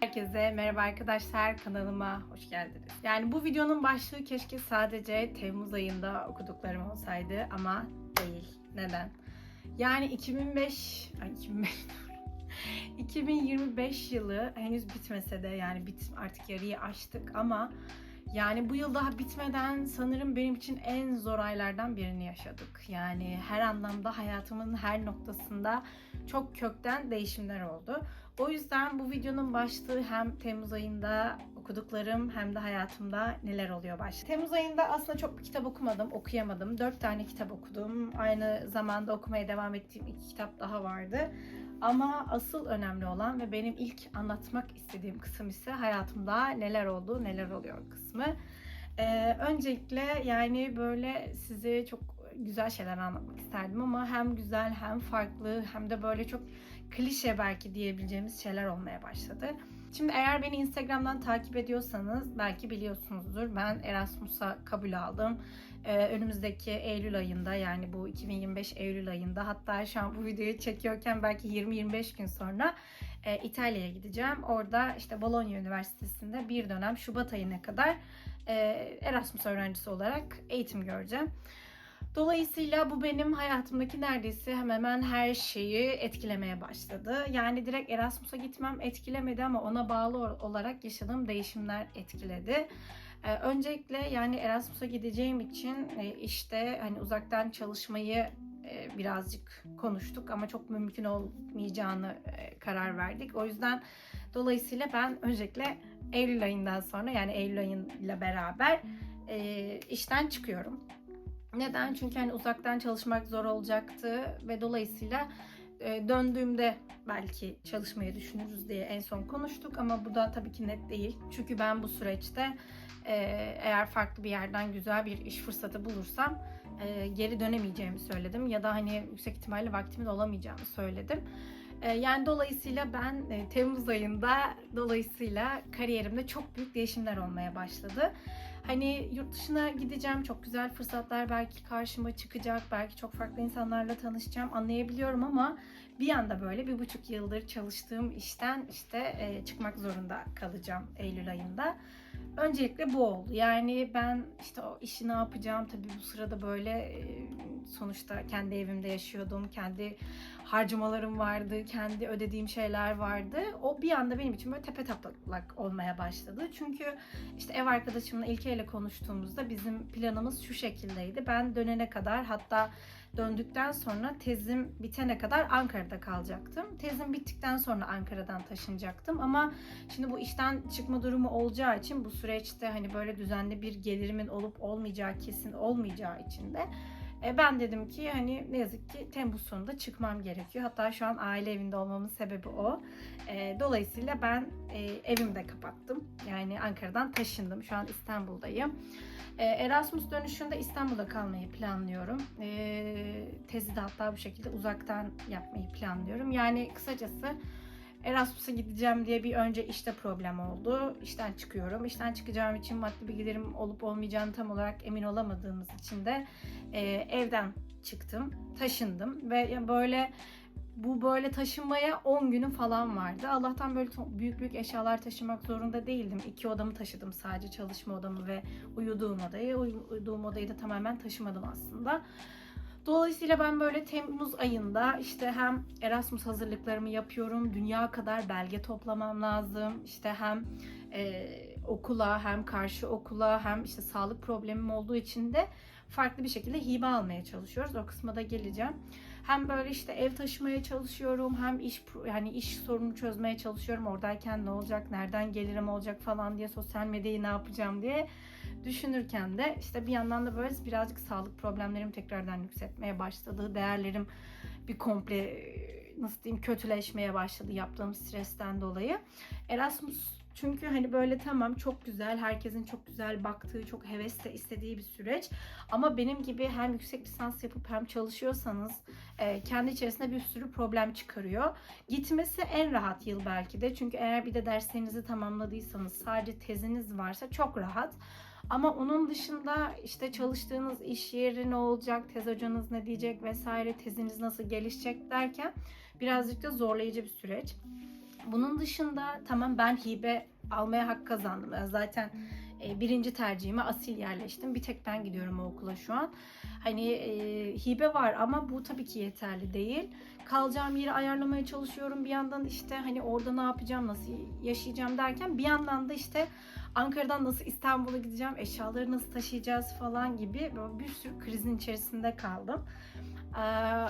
Herkese merhaba arkadaşlar kanalıma hoş geldiniz. Yani bu videonun başlığı keşke sadece Temmuz ayında okuduklarım olsaydı ama değil. Neden? Yani 2005 ay 2005 2025 yılı henüz bitmese de yani bit artık yarıyı aştık ama yani bu yıl daha bitmeden sanırım benim için en zor aylardan birini yaşadık. Yani her anlamda hayatımın her noktasında çok kökten değişimler oldu. O yüzden bu videonun başlığı hem Temmuz ayında okuduklarım hem de hayatımda neler oluyor başlığı. Temmuz ayında aslında çok bir kitap okumadım, okuyamadım. Dört tane kitap okudum. Aynı zamanda okumaya devam ettiğim iki kitap daha vardı. Ama asıl önemli olan ve benim ilk anlatmak istediğim kısım ise hayatımda neler oldu, neler oluyor kısmı. Ee, öncelikle yani böyle size çok güzel şeyler anlatmak isterdim ama hem güzel hem farklı hem de böyle çok klişe belki diyebileceğimiz şeyler olmaya başladı. Şimdi eğer beni Instagram'dan takip ediyorsanız belki biliyorsunuzdur. Ben Erasmus'a kabul aldım. Ee, önümüzdeki Eylül ayında yani bu 2025 Eylül ayında hatta şu an bu videoyu çekiyorken belki 20-25 gün sonra e, İtalya'ya gideceğim. Orada işte Bologna Üniversitesi'nde bir dönem Şubat ayına kadar e, Erasmus öğrencisi olarak eğitim göreceğim. Dolayısıyla bu benim hayatımdaki neredeyse hemen hemen her şeyi etkilemeye başladı. Yani direkt Erasmus'a gitmem etkilemedi ama ona bağlı olarak yaşadığım değişimler etkiledi. Ee, öncelikle yani Erasmus'a gideceğim için e, işte hani uzaktan çalışmayı e, birazcık konuştuk ama çok mümkün olmayacağını e, karar verdik. O yüzden dolayısıyla ben öncelikle Eylül ayından sonra yani Eylül ayıyla beraber e, işten çıkıyorum. Neden? Çünkü hani uzaktan çalışmak zor olacaktı ve dolayısıyla e, döndüğümde belki çalışmayı düşünürüz diye en son konuştuk ama bu da tabii ki net değil. Çünkü ben bu süreçte e, eğer farklı bir yerden güzel bir iş fırsatı bulursam e, geri dönemeyeceğimi söyledim ya da hani yüksek ihtimalle vaktimin olamayacağını söyledim. Yani dolayısıyla ben Temmuz ayında dolayısıyla kariyerimde çok büyük değişimler olmaya başladı. Hani yurt dışına gideceğim, çok güzel fırsatlar belki karşıma çıkacak, belki çok farklı insanlarla tanışacağım anlayabiliyorum ama bir anda böyle bir buçuk yıldır çalıştığım işten işte çıkmak zorunda kalacağım Eylül ayında. Öncelikle bu oldu. Yani ben işte o işi ne yapacağım tabii bu sırada böyle sonuçta kendi evimde yaşıyordum. Kendi harcamalarım vardı, kendi ödediğim şeyler vardı. O bir anda benim için böyle tepe taklak olmaya başladı. Çünkü işte ev arkadaşımla İlke ile konuştuğumuzda bizim planımız şu şekildeydi. Ben dönene kadar hatta döndükten sonra tezim bitene kadar Ankara'da kalacaktım. Tezim bittikten sonra Ankara'dan taşınacaktım ama şimdi bu işten çıkma durumu olacağı için bu süreçte hani böyle düzenli bir gelirimin olup olmayacağı kesin olmayacağı için de e, ben dedim ki hani ne yazık ki Temmuz sonunda çıkmam gerekiyor. Hatta şu an aile evinde olmamın sebebi o. E, dolayısıyla ben e, evimde kapattım. Yani Ankara'dan taşındım. Şu an İstanbul'dayım. E, Erasmus dönüşünde İstanbul'da kalmayı planlıyorum. E, tezi de hatta bu şekilde uzaktan yapmayı planlıyorum. Yani kısacası Erasmus'a gideceğim diye bir önce işte problem oldu. İşten çıkıyorum. İşten çıkacağım için maddi bir gelirim olup olmayacağını tam olarak emin olamadığımız için de e, evden çıktım. Taşındım ve böyle bu böyle taşınmaya 10 günüm falan vardı. Allah'tan böyle büyük büyük eşyalar taşımak zorunda değildim. İki odamı taşıdım sadece çalışma odamı ve uyuduğum odayı. Uyuduğum odayı da tamamen taşımadım aslında. Dolayısıyla ben böyle Temmuz ayında işte hem Erasmus hazırlıklarımı yapıyorum, dünya kadar belge toplamam lazım. İşte hem e, okula hem karşı okula hem işte sağlık problemim olduğu için de farklı bir şekilde hibe almaya çalışıyoruz. O kısma da geleceğim. Hem böyle işte ev taşımaya çalışıyorum hem iş yani iş sorunu çözmeye çalışıyorum. Oradayken ne olacak, nereden gelirim olacak falan diye sosyal medyayı ne yapacağım diye düşünürken de işte bir yandan da böyle birazcık sağlık problemlerim tekrardan yükseltmeye başladı. Değerlerim bir komple nasıl diyeyim kötüleşmeye başladı yaptığım stresten dolayı. Erasmus çünkü hani böyle tamam çok güzel, herkesin çok güzel baktığı, çok hevesle istediği bir süreç. Ama benim gibi hem yüksek lisans yapıp hem çalışıyorsanız e, kendi içerisinde bir sürü problem çıkarıyor. Gitmesi en rahat yıl belki de. Çünkü eğer bir de derslerinizi tamamladıysanız, sadece teziniz varsa çok rahat. Ama onun dışında işte çalıştığınız iş yeri ne olacak, tez hocanız ne diyecek vesaire, teziniz nasıl gelişecek derken birazcık da zorlayıcı bir süreç. Bunun dışında tamam ben hibe almaya hak kazandım. Ben zaten e, birinci tercihime asil yerleştim. Bir tek ben gidiyorum o okula şu an. Hani e, hibe var ama bu tabii ki yeterli değil. Kalacağım yeri ayarlamaya çalışıyorum. Bir yandan işte hani orada ne yapacağım, nasıl yaşayacağım derken bir yandan da işte Ankara'dan nasıl İstanbul'a gideceğim, eşyaları nasıl taşıyacağız falan gibi böyle bir sürü krizin içerisinde kaldım. Ee,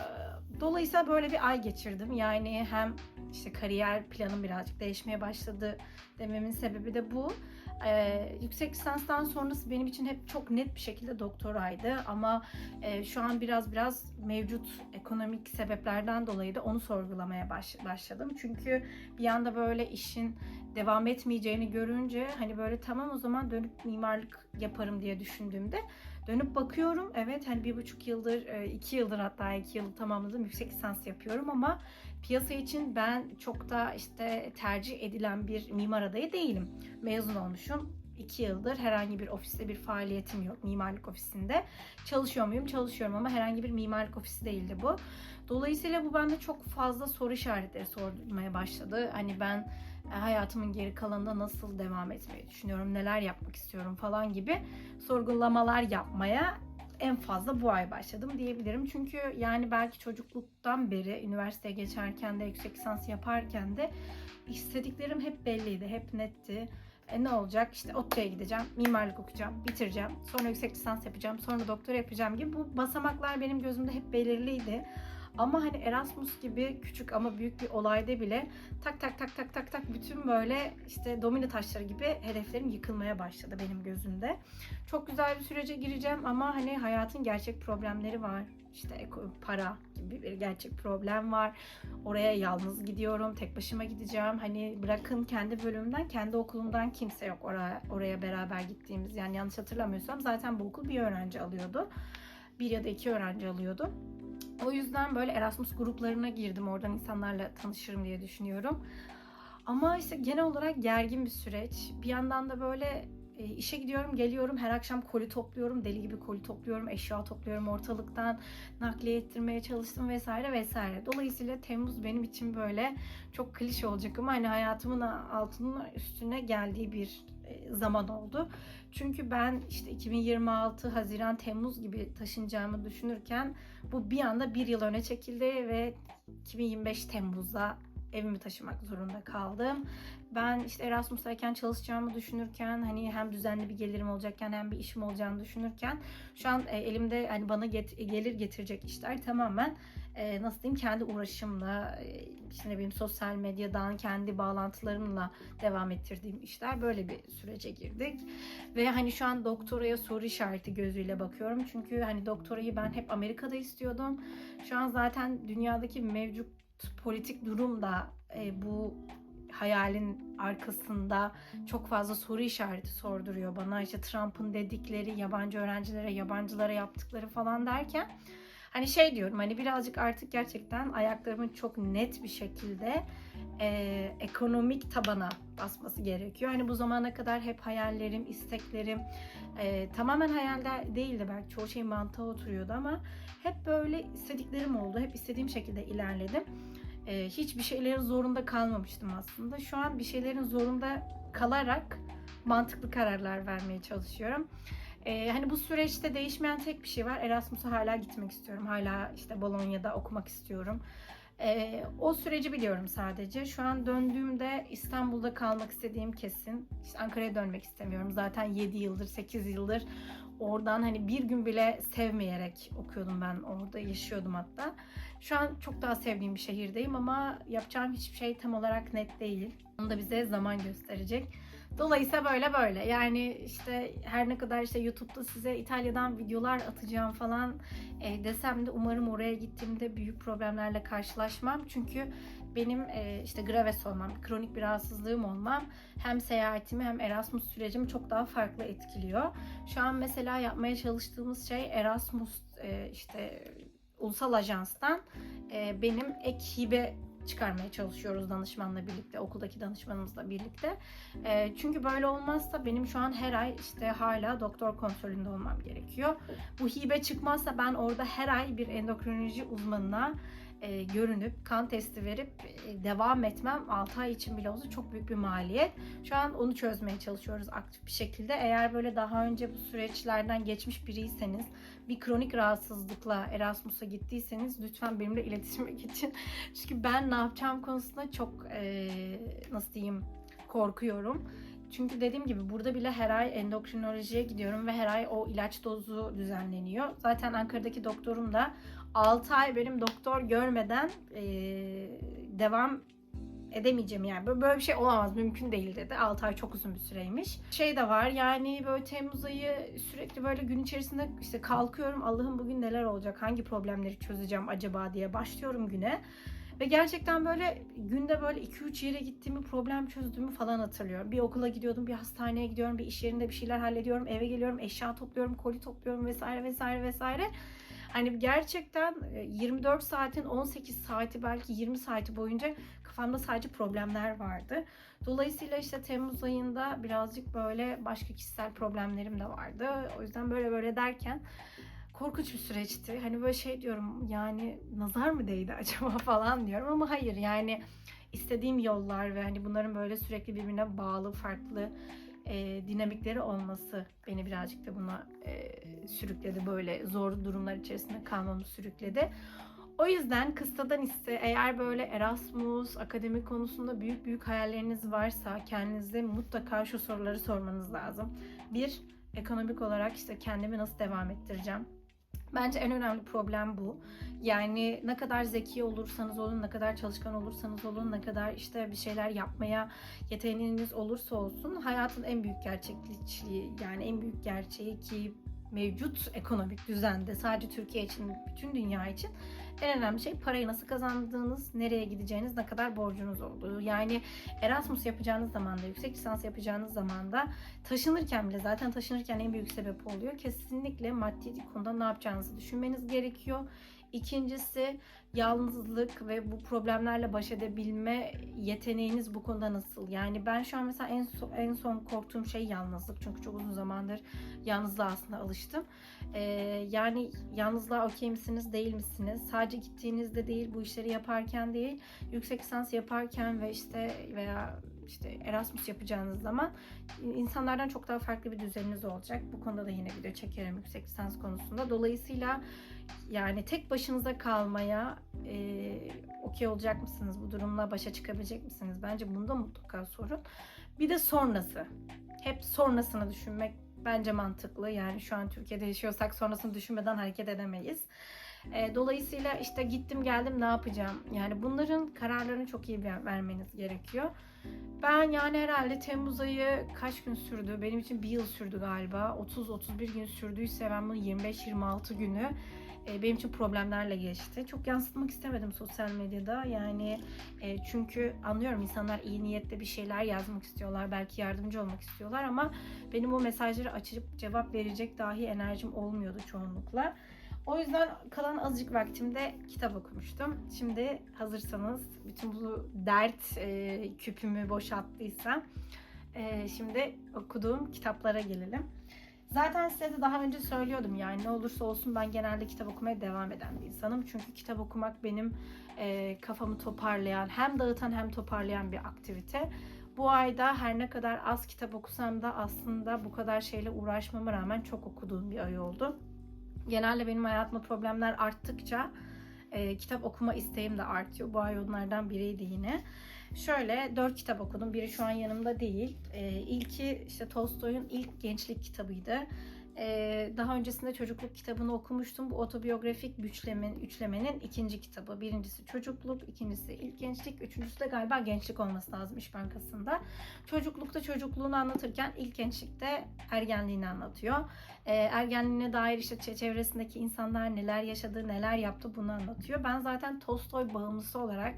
Dolayısıyla böyle bir ay geçirdim. Yani hem işte kariyer planım birazcık değişmeye başladı dememin sebebi de bu. Ee, yüksek lisanstan sonrası benim için hep çok net bir şekilde doktoraydı ama e, şu an biraz biraz mevcut ekonomik sebeplerden dolayı da onu sorgulamaya baş, başladım. Çünkü bir anda böyle işin devam etmeyeceğini görünce hani böyle tamam o zaman dönüp mimarlık yaparım diye düşündüğümde dönüp bakıyorum evet hani bir buçuk yıldır e, iki yıldır hatta iki yıl tamamladım yüksek lisans yapıyorum ama piyasa için ben çok da işte tercih edilen bir mimar adayı değilim. Mezun olmuşum. 2 yıldır herhangi bir ofiste bir faaliyetim yok mimarlık ofisinde. Çalışıyor muyum? Çalışıyorum ama herhangi bir mimarlık ofisi değildi bu. Dolayısıyla bu bende çok fazla soru işaretleri sormaya başladı. Hani ben e, hayatımın geri kalanında nasıl devam etmeyi düşünüyorum, neler yapmak istiyorum falan gibi sorgulamalar yapmaya en fazla bu ay başladım diyebilirim. Çünkü yani belki çocukluktan beri üniversiteye geçerken de yüksek lisans yaparken de istediklerim hep belliydi, hep netti. E ne olacak? İşte ODTÜ'ye gideceğim, mimarlık okuyacağım, bitireceğim. Sonra yüksek lisans yapacağım, sonra doktora yapacağım gibi bu basamaklar benim gözümde hep belirliydi. Ama hani Erasmus gibi küçük ama büyük bir olayda bile tak tak tak tak tak tak bütün böyle işte domino taşları gibi hedeflerim yıkılmaya başladı benim gözümde. Çok güzel bir sürece gireceğim ama hani hayatın gerçek problemleri var. İşte para gibi bir gerçek problem var. Oraya yalnız gidiyorum, tek başıma gideceğim. Hani bırakın kendi bölümümden, kendi okulumdan kimse yok oraya oraya beraber gittiğimiz. Yani yanlış hatırlamıyorsam zaten bu okul bir öğrenci alıyordu. Bir ya da iki öğrenci alıyordu. O yüzden böyle Erasmus gruplarına girdim. Oradan insanlarla tanışırım diye düşünüyorum. Ama işte genel olarak gergin bir süreç. Bir yandan da böyle e, işe gidiyorum, geliyorum. Her akşam koli topluyorum. Deli gibi koli topluyorum. Eşya topluyorum ortalıktan. Nakliye ettirmeye çalıştım vesaire vesaire. Dolayısıyla Temmuz benim için böyle çok klişe olacak ama hani hayatımın altının üstüne geldiği bir zaman oldu. Çünkü ben işte 2026 Haziran Temmuz gibi taşınacağımı düşünürken bu bir anda bir yıl öne çekildi ve 2025 Temmuz'da evimi taşımak zorunda kaldım. Ben işte Erasmus'tayken çalışacağımı düşünürken hani hem düzenli bir gelirim olacakken hem bir işim olacağını düşünürken şu an e, elimde hani bana get- gelir getirecek işler tamamen e, nasıl diyeyim kendi uğraşımla e, işte ne bileyim sosyal medyadan kendi bağlantılarımla devam ettirdiğim işler böyle bir sürece girdik. Ve hani şu an doktoraya soru işareti gözüyle bakıyorum. Çünkü hani doktorayı ben hep Amerika'da istiyordum. Şu an zaten dünyadaki mevcut politik durum da e, bu hayalin arkasında çok fazla soru işareti sorduruyor bana. İşte Trump'ın dedikleri, yabancı öğrencilere, yabancılara yaptıkları falan derken hani şey diyorum hani birazcık artık gerçekten ayaklarımın çok net bir şekilde e, ekonomik tabana basması gerekiyor. Hani bu zamana kadar hep hayallerim, isteklerim e, tamamen hayaller değildi belki çoğu şey mantığa oturuyordu ama hep böyle istediklerim oldu. Hep istediğim şekilde ilerledim. E, hiçbir şeylerin zorunda kalmamıştım aslında. Şu an bir şeylerin zorunda kalarak mantıklı kararlar vermeye çalışıyorum. Ee, hani bu süreçte değişmeyen tek bir şey var. Erasmus'a hala gitmek istiyorum. Hala işte Bolonya'da okumak istiyorum. Ee, o süreci biliyorum sadece. Şu an döndüğümde İstanbul'da kalmak istediğim kesin. İşte Ankara'ya dönmek istemiyorum. Zaten 7 yıldır, 8 yıldır oradan hani bir gün bile sevmeyerek okuyordum ben orada yaşıyordum hatta. Şu an çok daha sevdiğim bir şehirdeyim ama yapacağım hiçbir şey tam olarak net değil. Onu da bize zaman gösterecek. Dolayısıyla böyle böyle. Yani işte her ne kadar işte YouTube'da size İtalya'dan videolar atacağım falan e, desem de umarım oraya gittiğimde büyük problemlerle karşılaşmam. Çünkü benim e, işte graves olmam, kronik bir rahatsızlığım olmam hem seyahatimi hem Erasmus sürecimi çok daha farklı etkiliyor. Şu an mesela yapmaya çalıştığımız şey Erasmus e, işte ulusal ajanstan e, benim ek hibe çıkarmaya çalışıyoruz danışmanla birlikte, okuldaki danışmanımızla birlikte. E, çünkü böyle olmazsa benim şu an her ay işte hala doktor kontrolünde olmam gerekiyor. Bu hibe çıkmazsa ben orada her ay bir endokrinoloji uzmanına e, görünüp kan testi verip e, devam etmem 6 ay için bile olsa çok büyük bir maliyet. Şu an onu çözmeye çalışıyoruz aktif bir şekilde. Eğer böyle daha önce bu süreçlerden geçmiş biriyseniz bir kronik rahatsızlıkla Erasmus'a gittiyseniz lütfen benimle iletişime geçin. Çünkü ben ne yapacağım konusunda çok e, nasıl diyeyim korkuyorum. Çünkü dediğim gibi burada bile her ay endokrinolojiye gidiyorum ve her ay o ilaç dozu düzenleniyor. Zaten Ankara'daki doktorum da 6 ay benim doktor görmeden e, devam edemeyeceğim yani böyle, bir şey olamaz mümkün değil dedi 6 ay çok uzun bir süreymiş şey de var yani böyle Temmuz ayı sürekli böyle gün içerisinde işte kalkıyorum Allah'ım bugün neler olacak hangi problemleri çözeceğim acaba diye başlıyorum güne ve gerçekten böyle günde böyle 2-3 yere gittiğimi, problem çözdüğümü falan hatırlıyorum. Bir okula gidiyordum, bir hastaneye gidiyorum, bir iş yerinde bir şeyler hallediyorum, eve geliyorum, eşya topluyorum, koli topluyorum vesaire vesaire vesaire. Hani gerçekten 24 saatin 18 saati belki 20 saati boyunca kafamda sadece problemler vardı. Dolayısıyla işte Temmuz ayında birazcık böyle başka kişisel problemlerim de vardı. O yüzden böyle böyle derken korkunç bir süreçti. Hani böyle şey diyorum yani nazar mı değdi acaba falan diyorum ama hayır yani istediğim yollar ve hani bunların böyle sürekli birbirine bağlı farklı e, dinamikleri olması beni birazcık da buna e, sürükledi. Böyle zor durumlar içerisinde kalmamı sürükledi. O yüzden kısadan ise eğer böyle Erasmus, akademi konusunda büyük büyük hayalleriniz varsa kendinize mutlaka şu soruları sormanız lazım. Bir, ekonomik olarak işte kendimi nasıl devam ettireceğim? Bence en önemli problem bu. Yani ne kadar zeki olursanız olun, ne kadar çalışkan olursanız olun, ne kadar işte bir şeyler yapmaya yeteneğiniz olursa olsun hayatın en büyük gerçekliği yani en büyük gerçeği ki mevcut ekonomik düzende sadece Türkiye için, bütün dünya için en önemli şey parayı nasıl kazandığınız, nereye gideceğiniz, ne kadar borcunuz olduğu. Yani Erasmus yapacağınız zaman da, yüksek lisans yapacağınız zaman da taşınırken bile zaten taşınırken en büyük sebep oluyor. Kesinlikle maddi konuda ne yapacağınızı düşünmeniz gerekiyor. İkincisi yalnızlık ve bu problemlerle baş edebilme yeteneğiniz bu konuda nasıl? Yani ben şu an mesela en son, en son korktuğum şey yalnızlık. Çünkü çok uzun zamandır yalnızlığa aslında alıştım. Ee, yani yalnızlığa okey misiniz değil misiniz? Sadece gittiğinizde değil bu işleri yaparken değil yüksek lisans yaparken ve işte veya işte Erasmus yapacağınız zaman insanlardan çok daha farklı bir düzeniniz olacak. Bu konuda da yine video çekerim yüksek lisans konusunda. Dolayısıyla yani tek başınıza kalmaya e, okey olacak mısınız? Bu durumla başa çıkabilecek misiniz? Bence bunda mutlaka sorun. Bir de sonrası. Hep sonrasını düşünmek bence mantıklı. Yani şu an Türkiye'de yaşıyorsak sonrasını düşünmeden hareket edemeyiz. E, dolayısıyla işte gittim geldim ne yapacağım? Yani bunların kararlarını çok iyi vermeniz gerekiyor. Ben yani herhalde Temmuz ayı kaç gün sürdü? Benim için bir yıl sürdü galiba. 30-31 gün sürdüyse ben bunu 25-26 günü e, benim için problemlerle geçti. Çok yansıtmak istemedim sosyal medyada. Yani e, çünkü anlıyorum insanlar iyi niyetle bir şeyler yazmak istiyorlar. Belki yardımcı olmak istiyorlar ama benim o mesajları açıp cevap verecek dahi enerjim olmuyordu çoğunlukla. O yüzden kalan azıcık vaktimde kitap okumuştum. Şimdi hazırsanız bütün bu dert e, küpümü boşalttıysam e, şimdi okuduğum kitaplara gelelim. Zaten size de daha önce söylüyordum yani ne olursa olsun ben genelde kitap okumaya devam eden bir insanım. Çünkü kitap okumak benim e, kafamı toparlayan, hem dağıtan hem toparlayan bir aktivite. Bu ayda her ne kadar az kitap okusam da aslında bu kadar şeyle uğraşmama rağmen çok okuduğum bir ay oldu. Genelde benim hayatımda problemler arttıkça e, kitap okuma isteğim de artıyor. Bu ay onlardan biriydi yine. Şöyle dört kitap okudum. Biri şu an yanımda değil. E, ilki işte Tolstoy'un ilk gençlik kitabıydı. Ee, daha öncesinde çocukluk kitabını okumuştum. Bu otobiyografik güçlemin, üçlemenin ikinci kitabı. Birincisi çocukluk, ikincisi ilk gençlik, üçüncüsü de galiba gençlik olması lazım İş Bankası'nda. Çocuklukta çocukluğunu anlatırken ilk gençlikte ergenliğini anlatıyor. Ee, ergenliğine dair işte çevresindeki insanlar neler yaşadı, neler yaptı bunu anlatıyor. Ben zaten Tolstoy bağımlısı olarak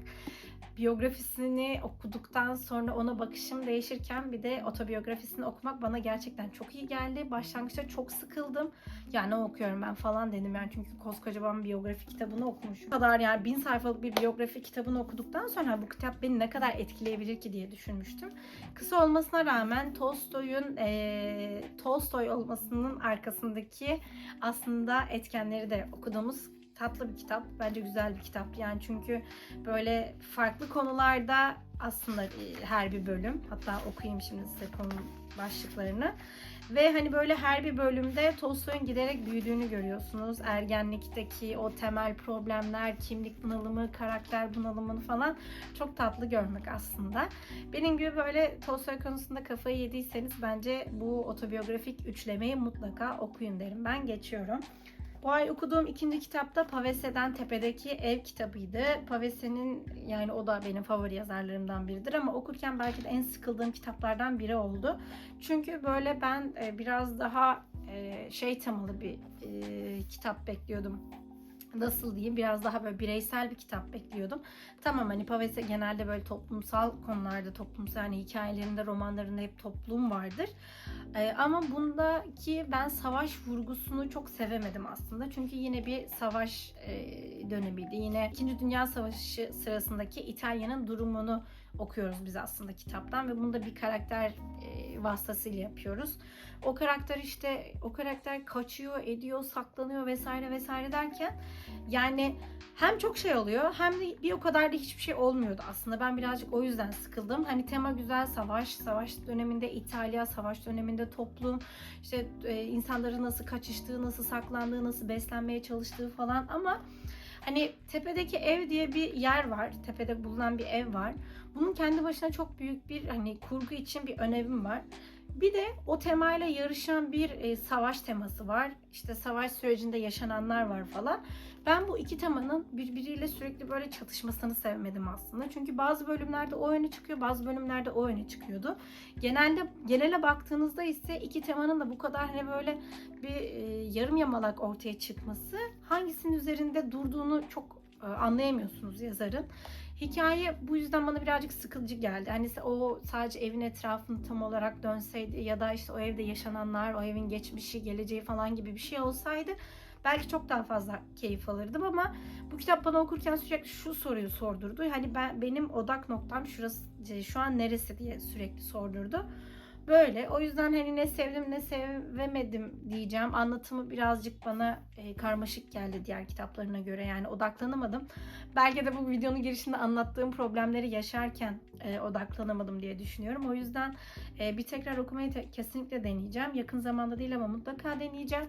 biyografisini okuduktan sonra ona bakışım değişirken bir de otobiyografisini okumak bana gerçekten çok iyi geldi. Başlangıçta çok sıkıldım. Yani ne okuyorum ben falan dedim yani çünkü koskocaman biyografi kitabını okumuşum. Bu kadar yani bin sayfalık bir biyografi kitabını okuduktan sonra bu kitap beni ne kadar etkileyebilir ki diye düşünmüştüm. Kısa olmasına rağmen Tolstoy'un e, Tolstoy olmasının arkasındaki aslında etkenleri de okuduğumuz tatlı bir kitap. Bence güzel bir kitap. Yani çünkü böyle farklı konularda aslında e, her bir bölüm. Hatta okuyayım şimdi size konu başlıklarını. Ve hani böyle her bir bölümde Tolstoy'un giderek büyüdüğünü görüyorsunuz. Ergenlikteki o temel problemler, kimlik bunalımı, karakter bunalımını falan çok tatlı görmek aslında. Benim gibi böyle Tolstoy konusunda kafayı yediyseniz bence bu otobiyografik üçlemeyi mutlaka okuyun derim. Ben geçiyorum. Bu ay okuduğum ikinci kitap da Pavese'den Tepe'deki Ev kitabıydı. Pavese'nin yani o da benim favori yazarlarımdan biridir ama okurken belki de en sıkıldığım kitaplardan biri oldu. Çünkü böyle ben e, biraz daha e, şey temalı bir e, kitap bekliyordum nasıl diyeyim biraz daha böyle bireysel bir kitap bekliyordum. Tamam hani Pavese genelde böyle toplumsal konularda toplumsal hani hikayelerinde romanlarında hep toplum vardır. Ee, ama bundaki ben savaş vurgusunu çok sevemedim aslında. Çünkü yine bir savaş e, dönemiydi. Yine 2. Dünya Savaşı sırasındaki İtalya'nın durumunu okuyoruz biz aslında kitaptan ve bunu da bir karakter e, vasıtasıyla yapıyoruz. O karakter işte o karakter kaçıyor, ediyor, saklanıyor vesaire vesaire derken yani hem çok şey oluyor hem de bir o kadar da hiçbir şey olmuyordu aslında. Ben birazcık o yüzden sıkıldım. Hani tema güzel savaş, savaş döneminde İtalya, savaş döneminde toplum, işte e, insanların nasıl kaçıştığı, nasıl saklandığı, nasıl beslenmeye çalıştığı falan ama Hani tepedeki ev diye bir yer var. Tepede bulunan bir ev var. Bunun kendi başına çok büyük bir hani kurgu için bir önemim var. Bir de o temayla yarışan bir e, savaş teması var. İşte savaş sürecinde yaşananlar var falan. Ben bu iki temanın birbiriyle sürekli böyle çatışmasını sevmedim aslında. Çünkü bazı bölümlerde o öne çıkıyor, bazı bölümlerde o öne çıkıyordu. Genelde genele baktığınızda ise iki temanın da bu kadar hani böyle bir e, yarım yamalak ortaya çıkması hangisinin üzerinde durduğunu çok e, anlayamıyorsunuz yazarın. Hikaye bu yüzden bana birazcık sıkıcı geldi. Hani o sadece evin etrafını tam olarak dönseydi ya da işte o evde yaşananlar, o evin geçmişi, geleceği falan gibi bir şey olsaydı belki çok daha fazla keyif alırdım ama bu kitap bana okurken sürekli şu soruyu sordurdu. Hani ben benim odak noktam şurası şu an neresi diye sürekli sordurdu. Böyle. O yüzden hani ne sevdim ne sevemedim diyeceğim. Anlatımı birazcık bana e, karmaşık geldi diğer kitaplarına göre. Yani odaklanamadım. Belki de bu videonun girişinde anlattığım problemleri yaşarken e, odaklanamadım diye düşünüyorum. O yüzden e, bir tekrar okumayı te- kesinlikle deneyeceğim. Yakın zamanda değil ama mutlaka deneyeceğim.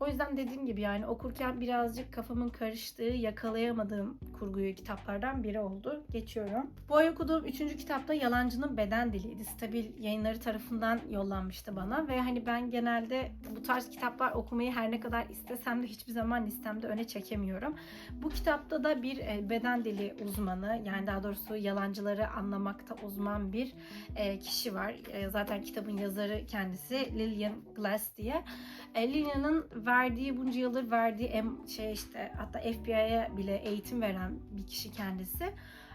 O yüzden dediğim gibi yani okurken birazcık kafamın karıştığı, yakalayamadığım kurguyu kitaplardan biri oldu. Geçiyorum. Bu ay okuduğum üçüncü kitap da Yalancının Beden Diliydi. Stabil yayınları tarafından yollanmıştı bana ve hani ben genelde bu tarz kitaplar okumayı her ne kadar istesem de hiçbir zaman listemde öne çekemiyorum. Bu kitapta da bir e, beden dili uzmanı yani daha doğrusu yalancıları anlamakta uzman bir e, kişi var. E, zaten kitabın yazarı kendisi Lillian Glass diye. Lillian'ın verdiği bunca yıldır verdiği em, şey işte hatta FBI'ye bile eğitim veren bir kişi kendisi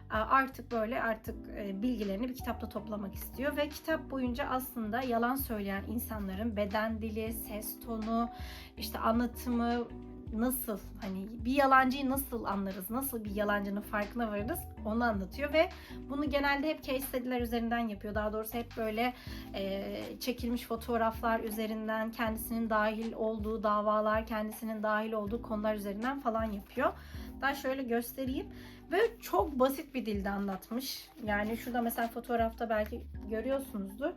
artık böyle artık bilgilerini bir kitapta toplamak istiyor ve kitap boyunca aslında yalan söyleyen insanların beden dili, ses tonu, işte anlatımı nasıl hani bir yalancıyı nasıl anlarız, nasıl bir yalancının farkına varırız onu anlatıyor ve bunu genelde hep case study'ler üzerinden yapıyor. Daha doğrusu hep böyle e, çekilmiş fotoğraflar üzerinden kendisinin dahil olduğu davalar, kendisinin dahil olduğu konular üzerinden falan yapıyor. Ben şöyle göstereyim. Ve çok basit bir dilde anlatmış. Yani şurada mesela fotoğrafta belki görüyorsunuzdur.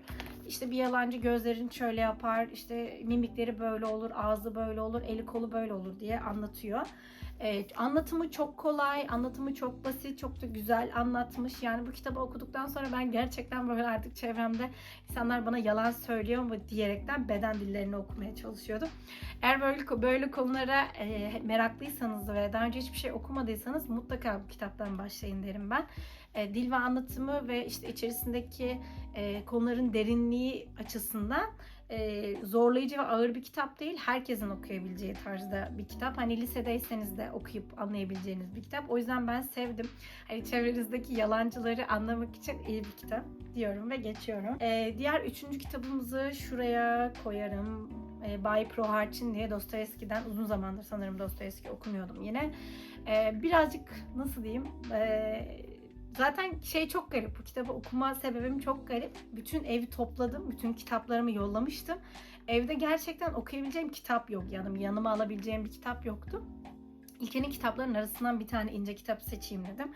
İşte bir yalancı gözlerini şöyle yapar, işte mimikleri böyle olur, ağzı böyle olur, eli kolu böyle olur diye anlatıyor. Evet, anlatımı çok kolay, anlatımı çok basit, çok da güzel anlatmış. Yani bu kitabı okuduktan sonra ben gerçekten böyle artık çevremde insanlar bana yalan söylüyor mu diyerekten beden dillerini okumaya çalışıyordum. Eğer böyle böyle konulara e, meraklıysanız ve daha önce hiçbir şey okumadıysanız mutlaka bu kitaptan başlayın derim ben. E, dil ve anlatımı ve işte içerisindeki e, konuların derinliği açısından e, zorlayıcı ve ağır bir kitap değil. Herkesin okuyabileceği tarzda bir kitap. Hani lisedeyseniz de okuyup anlayabileceğiniz bir kitap. O yüzden ben sevdim. Hani çevrenizdeki yalancıları anlamak için iyi bir kitap diyorum ve geçiyorum. E, diğer üçüncü kitabımızı şuraya koyarım. E, Bay Proharçin diye Dostoyevski'den uzun zamandır sanırım Dostoyevski okumuyordum yine. E, birazcık nasıl diyeyim... E, Zaten şey çok garip. Bu kitabı okuma sebebim çok garip. Bütün evi topladım. Bütün kitaplarımı yollamıştım. Evde gerçekten okuyabileceğim kitap yok yanım. Yanıma alabileceğim bir kitap yoktu. İlkenin kitaplarının arasından bir tane ince kitap seçeyim dedim.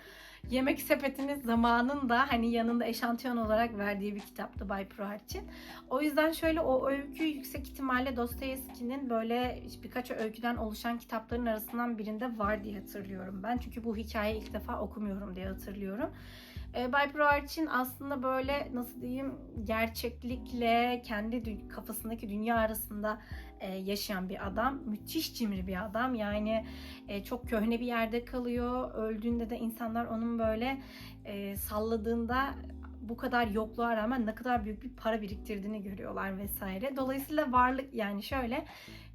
Yemek Sepeti'nin zamanında hani yanında eşantiyon olarak verdiği bir kitaptı Bay Prohartçin. O yüzden şöyle o öykü yüksek ihtimalle Dostoyevski'nin böyle birkaç öyküden oluşan kitapların arasından birinde var diye hatırlıyorum ben. Çünkü bu hikayeyi ilk defa okumuyorum diye hatırlıyorum. E, Bay Prohartçin aslında böyle nasıl diyeyim gerçeklikle kendi kafasındaki dünya arasında e, yaşayan bir adam. Müthiş cimri bir adam. Yani e, çok köhne bir yerde kalıyor. Öldüğünde de insanlar onun böyle e, salladığında bu kadar yokluğa rağmen ne kadar büyük bir para biriktirdiğini görüyorlar vesaire. Dolayısıyla varlık yani şöyle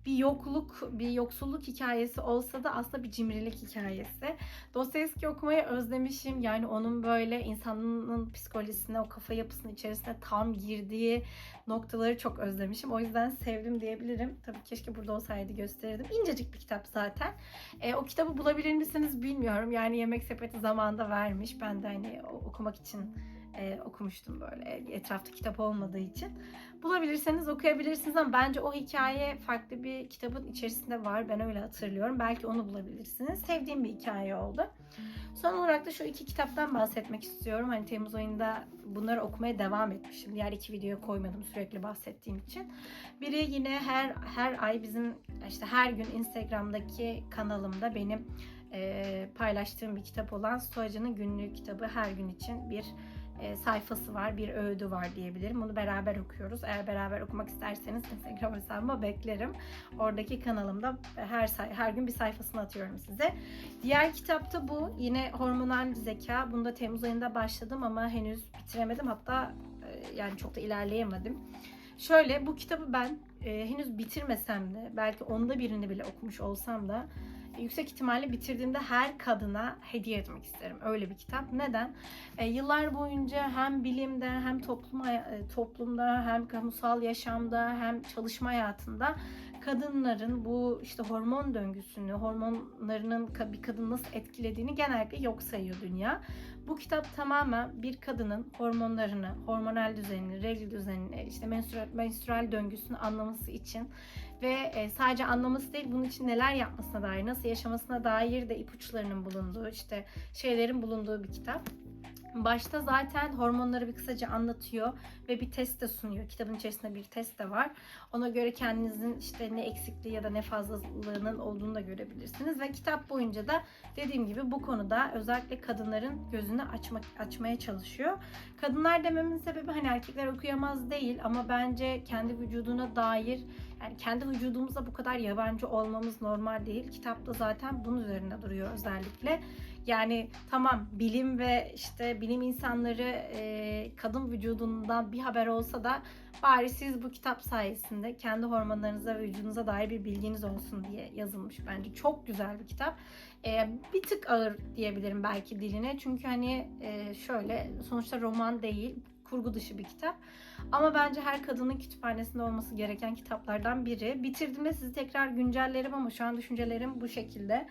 bir yokluk, bir yoksulluk hikayesi olsa da aslında bir cimrilik hikayesi. Dostoyevski okumayı özlemişim. Yani onun böyle insanın psikolojisine, o kafa yapısının içerisine tam girdiği noktaları çok özlemişim. O yüzden sevdim diyebilirim. Tabii keşke burada olsaydı gösterirdim. İncecik bir kitap zaten. E, o kitabı bulabilir misiniz bilmiyorum. Yani Yemek Sepeti zamanında vermiş. Ben de hani okumak için e, okumuştum böyle etrafta kitap olmadığı için. Bulabilirseniz okuyabilirsiniz ama bence o hikaye farklı bir kitabın içerisinde var. Ben öyle hatırlıyorum. Belki onu bulabilirsiniz. Sevdiğim bir hikaye oldu. Son olarak da şu iki kitaptan bahsetmek istiyorum. Hani Temmuz ayında bunları okumaya devam etmişim. Diğer iki videoya koymadım sürekli bahsettiğim için. Biri yine her her ay bizim işte her gün Instagram'daki kanalımda benim e, paylaştığım bir kitap olan Stoacı'nın günlük kitabı her gün için bir e, sayfası var, bir öğüdü var diyebilirim. Bunu beraber okuyoruz. Eğer beraber okumak isterseniz Instagram hesabıma beklerim. Oradaki kanalımda her her gün bir sayfasını atıyorum size. Diğer kitapta bu. Yine hormonal zeka. Bunda Temmuz ayında başladım ama henüz bitiremedim. Hatta e, yani çok da ilerleyemedim. Şöyle bu kitabı ben e, henüz bitirmesem de belki onda birini bile okumuş olsam da yüksek ihtimalle bitirdiğimde her kadına hediye etmek isterim. Öyle bir kitap. Neden? E, yıllar boyunca hem bilimde hem toplum, hay- e, toplumda hem kamusal yaşamda hem çalışma hayatında kadınların bu işte hormon döngüsünü, hormonlarının bir kadını nasıl etkilediğini genellikle yok sayıyor dünya. Bu kitap tamamen bir kadının hormonlarını, hormonal düzenini, regl düzenini, işte menstrual, menstrual döngüsünü anlaması için ve e, sadece anlaması değil bunun için neler yapmasına dair, nasıl yaşamasına dair de ipuçlarının bulunduğu, işte şeylerin bulunduğu bir kitap. Başta zaten hormonları bir kısaca anlatıyor ve bir test de sunuyor. Kitabın içerisinde bir test de var. Ona göre kendinizin işte ne eksikliği ya da ne fazlalığının olduğunu da görebilirsiniz. Ve kitap boyunca da dediğim gibi bu konuda özellikle kadınların gözünü açmak açmaya çalışıyor. Kadınlar dememin sebebi hani erkekler okuyamaz değil ama bence kendi vücuduna dair yani kendi vücudumuza bu kadar yabancı olmamız normal değil. Kitapta zaten bunun üzerinde duruyor özellikle. Yani tamam bilim ve işte bilim insanları e, kadın vücudundan bir haber olsa da bari siz bu kitap sayesinde kendi hormonlarınıza ve vücudunuza dair bir bilginiz olsun diye yazılmış bence. Çok güzel bir kitap. E, bir tık ağır diyebilirim belki diline. Çünkü hani e, şöyle sonuçta roman değil kurgu dışı bir kitap. Ama bence her kadının kütüphanesinde olması gereken kitaplardan biri. Bitirdiğimde sizi tekrar güncellerim ama şu an düşüncelerim bu şekilde.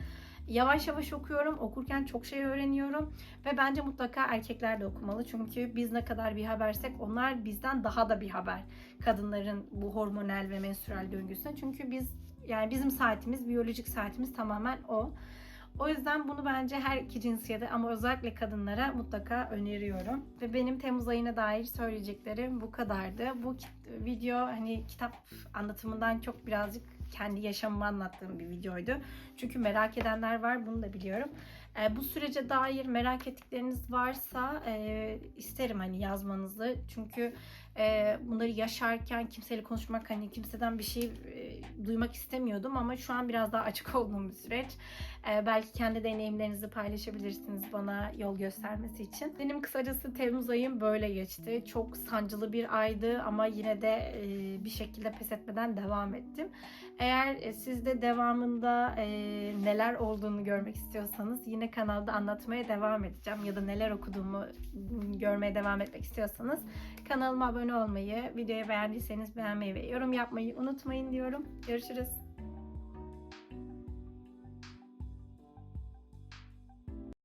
Yavaş yavaş okuyorum. Okurken çok şey öğreniyorum. Ve bence mutlaka erkekler de okumalı. Çünkü biz ne kadar bir habersek onlar bizden daha da bir haber. Kadınların bu hormonal ve menstrual döngüsüne. Çünkü biz yani bizim saatimiz, biyolojik saatimiz tamamen o. O yüzden bunu bence her iki cinsiyete ama özellikle kadınlara mutlaka öneriyorum. Ve benim Temmuz ayına dair söyleyeceklerim bu kadardı. Bu video hani kitap anlatımından çok birazcık kendi yaşamımı anlattığım bir videoydu. Çünkü merak edenler var bunu da biliyorum. Ee, bu sürece dair merak ettikleriniz varsa e, isterim hani yazmanızı. Çünkü e, bunları yaşarken kimseyle konuşmak hani kimseden bir şey e, duymak istemiyordum ama şu an biraz daha açık olduğum bir süreç. E, belki kendi deneyimlerinizi paylaşabilirsiniz bana yol göstermesi için. Benim kısacası Temmuz ayım böyle geçti. Çok sancılı bir aydı ama yine de e, bir şekilde pes etmeden devam ettim. Eğer e, siz de devamında e, neler olduğunu görmek istiyorsanız yine kanalda anlatmaya devam edeceğim ya da neler okuduğumu görmeye devam etmek istiyorsanız kanalıma abone olmayı, videoyu beğendiyseniz beğenmeyi ve yorum yapmayı unutmayın diyorum. Görüşürüz.